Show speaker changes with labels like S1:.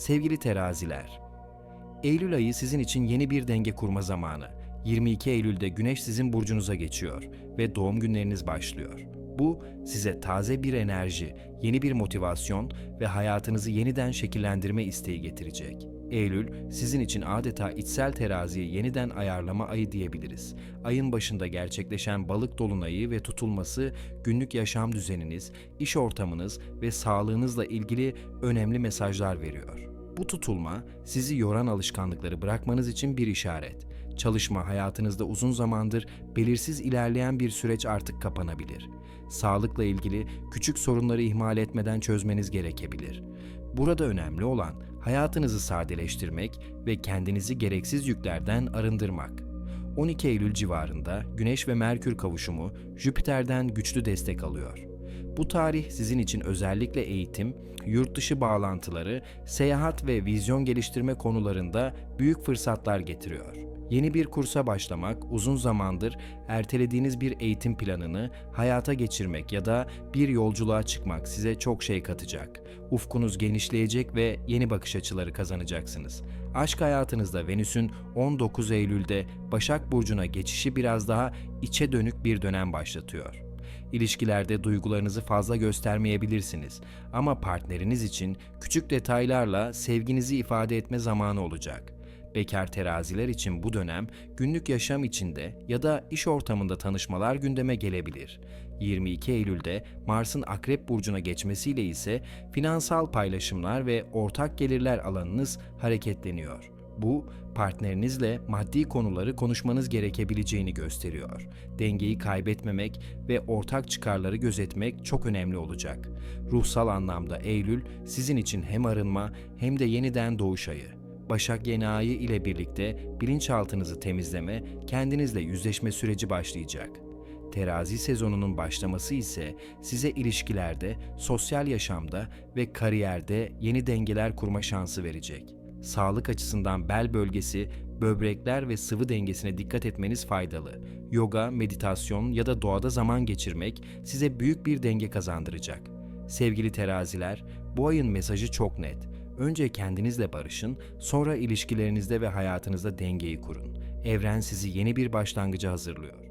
S1: Sevgili teraziler, Eylül ayı sizin için yeni bir denge kurma zamanı. 22 Eylül'de Güneş sizin burcunuza geçiyor ve doğum günleriniz başlıyor. Bu size taze bir enerji, yeni bir motivasyon ve hayatınızı yeniden şekillendirme isteği getirecek. Eylül sizin için adeta içsel teraziyi yeniden ayarlama ayı diyebiliriz. Ayın başında gerçekleşen balık dolunayı ve tutulması günlük yaşam düzeniniz, iş ortamınız ve sağlığınızla ilgili önemli mesajlar veriyor. Bu tutulma sizi yoran alışkanlıkları bırakmanız için bir işaret. Çalışma hayatınızda uzun zamandır belirsiz ilerleyen bir süreç artık kapanabilir. Sağlıkla ilgili küçük sorunları ihmal etmeden çözmeniz gerekebilir. Burada önemli olan hayatınızı sadeleştirmek ve kendinizi gereksiz yüklerden arındırmak. 12 Eylül civarında Güneş ve Merkür kavuşumu Jüpiter'den güçlü destek alıyor. Bu tarih sizin için özellikle eğitim, yurt dışı bağlantıları, seyahat ve vizyon geliştirme konularında büyük fırsatlar getiriyor. Yeni bir kursa başlamak, uzun zamandır ertelediğiniz bir eğitim planını hayata geçirmek ya da bir yolculuğa çıkmak size çok şey katacak. Ufkunuz genişleyecek ve yeni bakış açıları kazanacaksınız. Aşk hayatınızda Venüs'ün 19 Eylül'de Başak Burcu'na geçişi biraz daha içe dönük bir dönem başlatıyor. İlişkilerde duygularınızı fazla göstermeyebilirsiniz ama partneriniz için küçük detaylarla sevginizi ifade etme zamanı olacak. Bekar teraziler için bu dönem günlük yaşam içinde ya da iş ortamında tanışmalar gündeme gelebilir. 22 Eylül'de Mars'ın Akrep burcuna geçmesiyle ise finansal paylaşımlar ve ortak gelirler alanınız hareketleniyor. Bu, partnerinizle maddi konuları konuşmanız gerekebileceğini gösteriyor. Dengeyi kaybetmemek ve ortak çıkarları gözetmek çok önemli olacak. Ruhsal anlamda Eylül sizin için hem arınma hem de yeniden doğuş ayı. Başak yeni ayı ile birlikte bilinçaltınızı temizleme, kendinizle yüzleşme süreci başlayacak. Terazi sezonunun başlaması ise size ilişkilerde, sosyal yaşamda ve kariyerde yeni dengeler kurma şansı verecek. Sağlık açısından bel bölgesi, böbrekler ve sıvı dengesine dikkat etmeniz faydalı. Yoga, meditasyon ya da doğada zaman geçirmek size büyük bir denge kazandıracak. Sevgili teraziler, bu ayın mesajı çok net. Önce kendinizle barışın, sonra ilişkilerinizde ve hayatınızda dengeyi kurun. Evren sizi yeni bir başlangıca hazırlıyor.